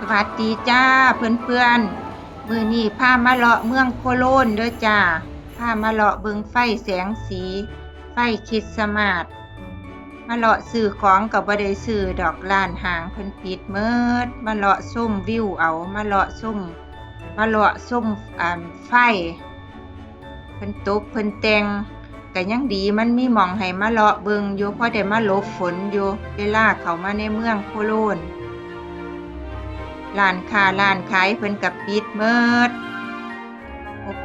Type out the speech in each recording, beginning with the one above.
สวัสดีจ้าเพื่อนๆมือนี้พามาเลาะเมืองโคโลนเด้อจ้าพามาเลาะเบิงไฟแสงสี ไฟคิดสต์มาสมาเลาะซื้อของกับบ่ได้ซื้อดอกล้านหางเพิ่นปิดเมิดมาเลาะส้มวิวเอามาเลาะส้มมาเลาะส้มอ่าไฟเพิ่นตกเพิ่นแต่งก็ยังดีมันมีหม่องให้มาเลาะเบิงอยู่เพราะได้มาลบฝนอยู่เวลาเขามาในเมืองโคโลน ร้านค้าร้านขายเพิ่นกับปิดเมิด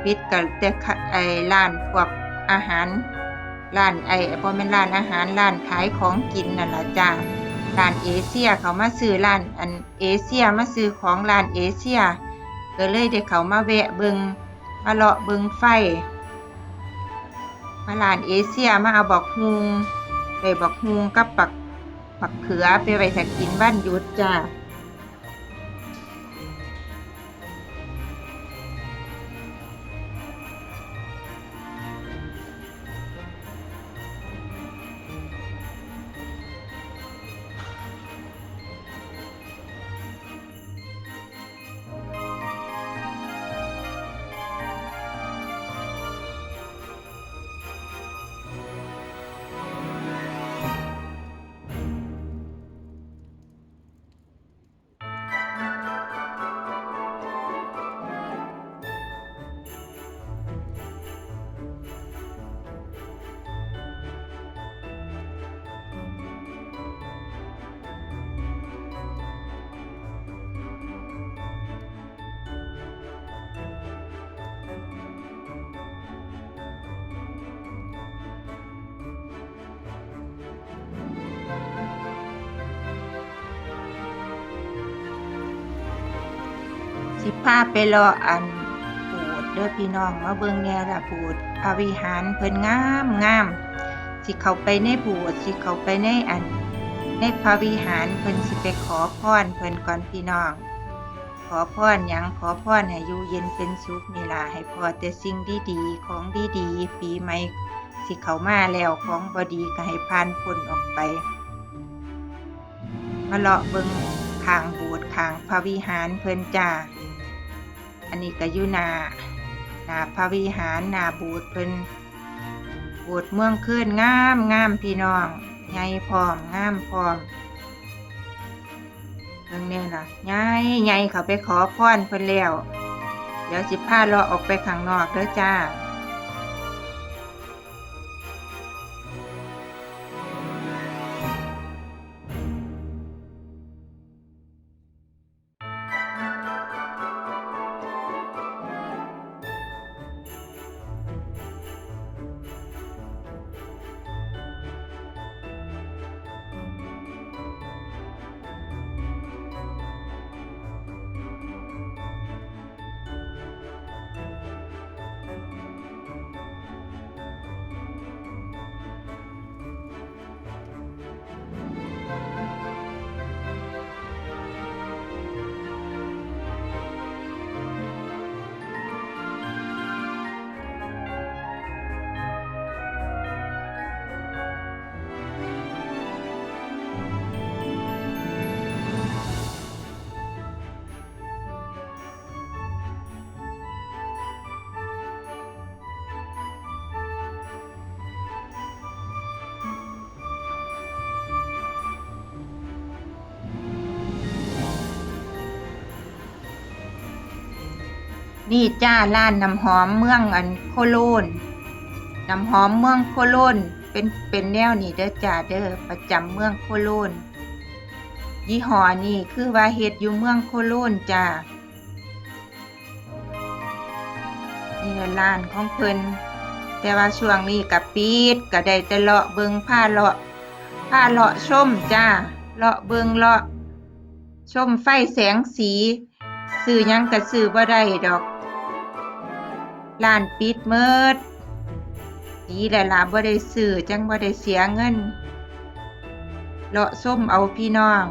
ปิดก็แต่ไอ้ร้านพวกอาหารร้านไอ้บ่แม่นร้านอาหารร้านขายของกินนั่นล่ะจ้าร้านเอเชียเขามาซื้อร้านอันเอเชียมาซื้อของร้านเอเชียก็เลยได้เขามาแวะเบิงมาเลาะเบิงไฟ มาร้านเอเชียมาเอาบักฮุงได้บักฮุงกับปักปักเขือไปไว้ถ้ากินวันยุดจ้า สิพาไปรออันโบสถ์เด้อพี่น้องมาเบิ่งแน่ละโบสถ์พระวิหารเพิ่นงามงามสิเข้าไปในโบสถ์สิเข้าไปในอันในพระวิหารเพิ่นสิไปขอพรเพิ่นก่อนพี่น้อง ขอพรหยังขอพรให้อยู่เย็นเป็นสุขนี่ล่ะให้พอแต่สิ่งดีๆของดีๆปีใหม่สิเข้ามาแล้วของบ่ดีก็ให้ผ่านพ้นออกไป มาเลาะเบิงข้างโบสถ์ข้างพระวิหารเพิ่นจ้า อันนี้ก็อยู่หน้าหน้าพระวิหารหน้าบูดเพิ่นบูดเมืองคืนงามงามพี่น้องใหญ่พร้อมงามพร้อมเรื่องนี้นะใหญ่ใหญ่เขาไปขอพรเพิ่นแล้วเดี๋ยวสิพาเราออกไปข้างนอกเด้อจ้า นี่จ้าร้านน้ำหอมเมืองอันโคโลนน้ำหอมเมืองโคโลนเป็นเป็นแนวนี่เด้อจ้าเด้อประจำเมืองโคโลนยี่ห้อนี่คือว่าเฮ็ดอยู่เมืองโคโลนจ้านี่ละร้านของเพิ่นแต่ว่าช่วงนี้ก็ปิดก็ได้แต่เลาะเบิงผ้าเลาะผ้าเลาะชมจ้าเลาะเบิงเลาะชมไฟแสงสีซื้อยังก็ซื้อบ่ได้ดอก ร้านปิดเมิดดีแหละล่ะบ่ได้ซื้อจังบ่ได้เสียเงินเลาะส้มเอาพี่น้อง